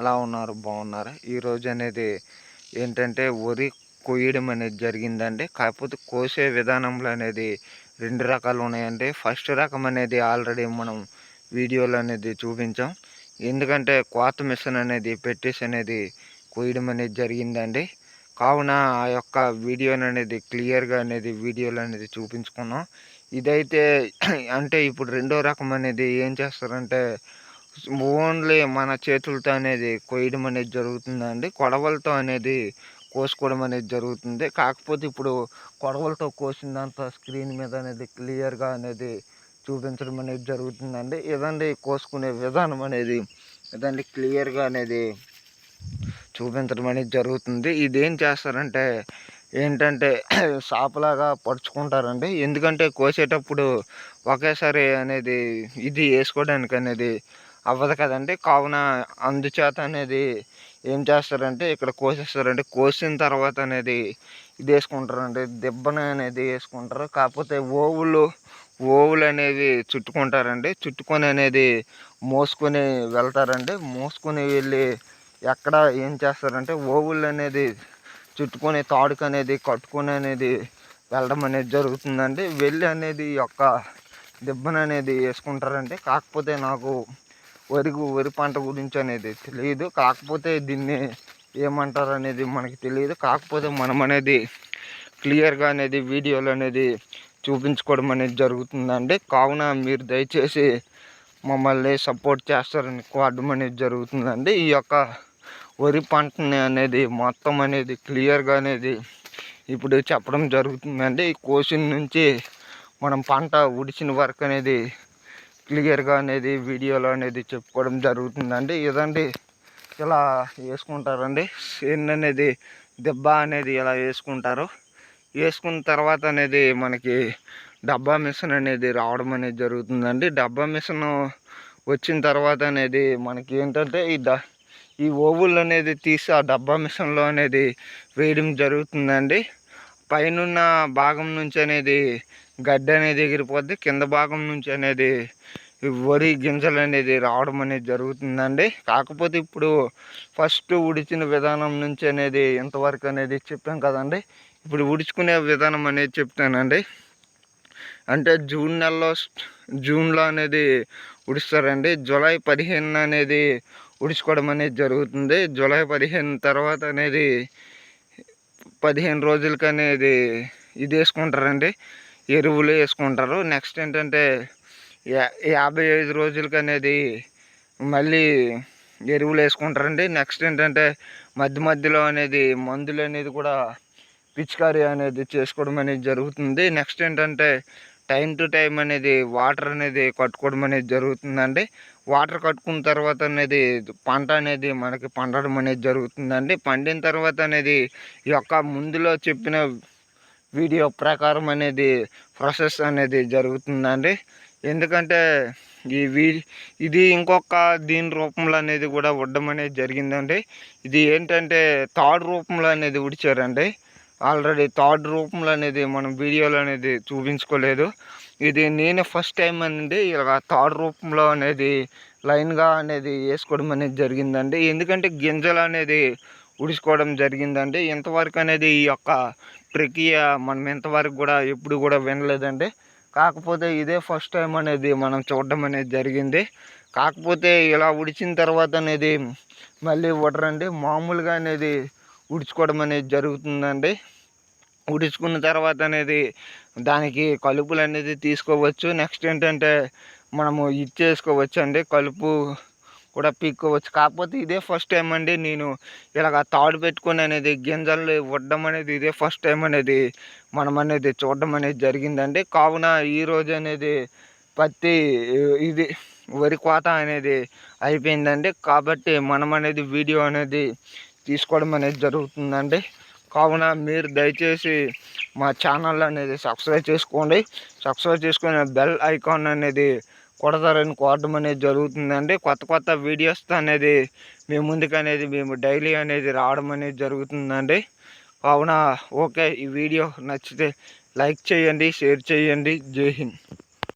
ఎలా ఉన్నారు? బాగున్నారా? ఈరోజు అనేది ఏంటంటే వరి కొయ్యడం అనేది జరిగిందండి. కాకపోతే కోసే విధానంలో అనేది రెండు రకాలు ఉన్నాయండి. ఫస్ట్ రకం అనేది ఆల్రెడీ మనం వీడియోలు అనేది చూపించాం. ఎందుకంటే కోత మిషన్ అనేది పెట్టేసి అనేది కొయ్యడం అనేది జరిగిందండి. కావున ఆ యొక్క వీడియోని అనేది క్లియర్గా అనేది వీడియోలు అనేది చూపించుకున్నాం. ఇదైతే అంటే ఇప్పుడు రెండో రకం అనేది ఏం చేస్తారంటే ఓన్లీ మన చేతులతో అనేది కొయ్యడం అనేది జరుగుతుందండి కొడవలతో అనేది కోసుకోవడం అనేది జరుగుతుంది. కాకపోతే ఇప్పుడు కొడవలతో కోసిందంత స్క్రీన్ మీద అనేది క్లియర్గా అనేది చూపించడం అనేది జరుగుతుందండి ఇదండి కోసుకునే విధానం అనేది? ఇదండి క్లియర్గా అనేది చూపించడం అనేది జరుగుతుంది. ఇదేం చేస్తారంటే ఏంటంటే సాపలాగా పరుచుకుంటారండి. ఎందుకంటే కోసేటప్పుడు ఒకేసారి అనేది ఇది వేసుకోవడానికి అనేది అవ్వదు కదండి. కావున అందుచేత అనేది ఏం చేస్తారంటే ఇక్కడ కోసేస్తారంటే కోసిన తర్వాత అనేది ఇది వేసుకుంటారండి. దెబ్బన అనేది వేసుకుంటారు. కాకపోతే ఓవులు ఓవులు అనేవి చుట్టుకుంటారండి. చుట్టుకొని అనేది మోసుకొని వెళ్తారండి. మోసుకొని వెళ్ళి ఎక్కడ ఏం చేస్తారంటే ఓవులు అనేది చుట్టుకొని తాడుకు అనేది కట్టుకొని అనేది వెళ్ళడం అనేది జరుగుతుందండి. వెళ్ళి అనేది యొక్క దెబ్బను అనేది వేసుకుంటారండి. కాకపోతే నాకు వరి వరి పంట గురించి అనేది తెలియదు కాకపోతే దీన్ని ఏమంటారు అనేది మనకి తెలియదు కాకపోతే మనం అనేది క్లియర్గా అనేది వీడియోలు అనేది చూపించుకోవడం అనేది జరుగుతుందండి. కావున మీరు దయచేసి మమ్మల్ని సపోర్ట్ చేస్తారని కోరడం అనేది జరుగుతుందండి. ఈ యొక్క వరి పంటని అనేది మొత్తం అనేది క్లియర్గా అనేది ఇప్పుడు చెప్పడం జరుగుతుందండి. ఈ కోసిన నుంచి మనం పంట ఉడిచిన వరకు అనేది క్లియర్గా అనేది వీడియోలో అనేది చెప్పుకోవడం జరుగుతుందండి. ఇదండి ఇలా వేసుకుంటారండి. సేన్ అనేది దెబ్బ అనేది ఇలా వేసుకుంటారు. వేసుకున్న తర్వాత అనేది మనకి డబ్బా మిషన్ అనేది రావడం అనేది జరుగుతుందండి. డబ్బా మిషన్ వచ్చిన తర్వాత అనేది మనకి ఏంటంటే ఈ డ ఈ ఓవులు అనేది తీసి ఆ డబ్బా మిషన్లో అనేది వేయడం జరుగుతుందండి. పైనున్న భాగం నుంచి అనేది గడ్డి అనేది ఎగిరిపోద్ది. కింద భాగం నుంచి అనేది వరి గింజలు అనేది రావడం అనేది జరుగుతుందండి. కాకపోతే ఇప్పుడు ఫస్ట్ ఉడిచిన విధానం నుంచి అనేది ఇంతవరకు అనేది చెప్పాం కదండి. ఇప్పుడు ఉడుచుకునే విధానం అనేది చెప్తానండి. అంటే జూన్ నెలలో జూన్లో అనేది ఉడుస్తారండి. జూలై పదిహేను అనేది ఉడుచుకోవడం అనేది జరుగుతుంది. జూలై పదిహేను తర్వాత అనేది పదిహేను రోజులకి అనేది ఇది వేసుకుంటారండి. ఎరువులు వేసుకుంటారు. నెక్స్ట్ ఏంటంటే యాభై ఐదు రోజులకి అనేది మళ్ళీ ఎరువులు వేసుకుంటారండి. నెక్స్ట్ ఏంటంటే మధ్య మధ్యలో అనేది మందులు అనేది కూడా పిచికారీ అనేది చేసుకోవడం అనేది జరుగుతుంది. నెక్స్ట్ ఏంటంటే టైం టు టైం అనేది వాటర్ అనేది కట్టుకోవడం అనేది జరుగుతుందండి. వాటర్ కట్టుకున్న తర్వాత అనేది పంట అనేది మనకి పండడం అనేది జరుగుతుందండి. పండిన తర్వాత అనేది ఈ యొక్క ముందులో చెప్పిన వీడియో ప్రకారం అనేది ప్రాసెస్ అనేది జరుగుతుందండి. ఎందుకంటే ఈ వీ ఇది ఇంకొక దీని రూపంలో అనేది కూడా ఉడ్డం అనేది జరిగిందండి. ఇది ఏంటంటే థర్డ్ రూపంలో అనేది ఉడిచారండి. ఆల్రెడీ థర్డ్ రూపంలో అనేది మనం వీడియోలో అనేది చూపించుకోలేదు. ఇది నేను ఫస్ట్ టైం అనేది ఇలా థర్డ్ రూపంలో అనేది లైన్గా అనేది వేసుకోవడం అనేది జరిగిందండి. ఎందుకంటే గింజలు అనేది ఉడుచుకోవడం జరిగిందండి. ఇంతవరకు అనేది ఈ యొక్క ప్రక్రియ మనం ఇంతవరకు కూడా ఎప్పుడు కూడా వినలేదండి. కాకపోతే ఇదే ఫస్ట్ టైం అనేది మనం చూడడం అనేది జరిగింది. కాకపోతే ఇలా ఉడిచిన తర్వాత అనేది మళ్ళీ ఉడరండి మామూలుగా అనేది ఉడుచుకోవడం అనేది జరుగుతుందండి. ఉడుచుకున్న తర్వాత అనేది దానికి కలుపులు అనేది తీసుకోవచ్చు. నెక్స్ట్ ఏంటంటే మనము ఇచ్చేసుకోవచ్చు అండి కలుపు కూడా పీక్కోవచ్చు. కాకపోతే ఇదే ఫస్ట్ టైం అండి నేను ఇలాగ తాడు పెట్టుకొని అనేది గింజలు వడ్డం అనేది ఇదే ఫస్ట్ టైం అనేది మనం అనేది చూడడం అనేది జరిగిందండి. కావున ఈరోజు అనేది పత్తి ఇది వరి కోత అనేది అయిపోయిందండి. కాబట్టి మనం అనేది వీడియో అనేది తీసుకోవడం అనేది జరుగుతుందండి. కావున మీరు దయచేసి మా ఛానల్ అనేది సబ్స్క్రైబ్ చేసుకోండి. సబ్స్క్రైబ్ చేసుకుని బెల్ ఐకాన్ అనేది కొడతారని కోరడం అనేది జరుగుతుందండి. కొత్త కొత్త వీడియోస్ అనేది మేము ముందుకు అనేది మేము డైలీ అనేది రావడం అనేది జరుగుతుందండి. కావున ఓకే ఈ వీడియో నచ్చితే లైక్ చేయండి షేర్ చేయండి. జై హింద్.